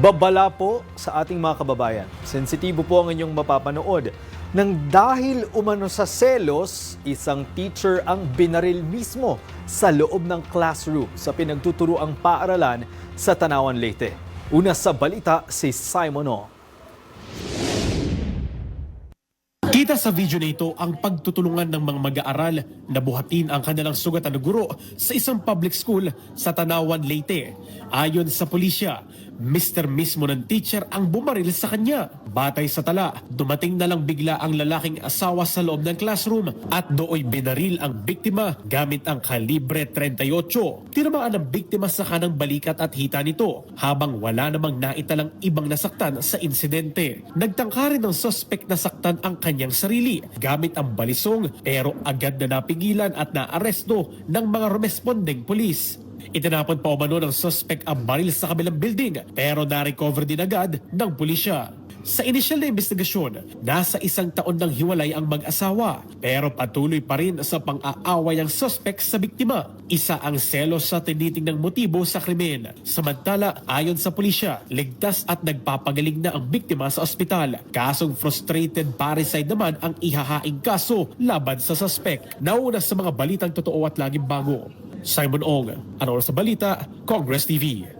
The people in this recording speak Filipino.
Babala po sa ating mga kababayan. Sensitibo po ang inyong mapapanood. Nang dahil umano sa selos, isang teacher ang binaril mismo sa loob ng classroom sa pinagtuturoang paaralan sa Tanawan, Leyte. Una sa balita si Simon O. Kita sa video na ito ang pagtutulungan ng mga mag-aaral na buhatin ang kanilang sugatan na guro sa isang public school sa Tanawan, Leyte. Ayon sa pulisya, Mr. mismo ng teacher ang bumaril sa kanya. Batay sa tala, dumating na lang bigla ang lalaking asawa sa loob ng classroom at dooy binaril ang biktima gamit ang kalibre 38. Tinamaan ang biktima sa kanang balikat at hita nito habang wala namang naitalang ibang nasaktan sa insidente. Nagtangka rin ng suspect na saktan ang kanyang sarili gamit ang balisong pero agad na napigilan at naaresto ng mga responding polis. Itinapon pa umano ng suspect ang baril sa kabilang building pero na-recover din agad ng pulisya. Sa inisyal na investigasyon, nasa isang taon ng hiwalay ang mag-asawa pero patuloy pa rin sa pang-aaway ang suspect sa biktima. Isa ang selos sa tinitingnang motibo sa krimen. Samantala, ayon sa pulisya, ligtas at nagpapagaling na ang biktima sa ospital. Kasong frustrated parricide naman ang ihahaing kaso laban sa suspect. Nauna sa mga balitang totoo at laging bago. Simon Ong, ano sa balita, Congress TV.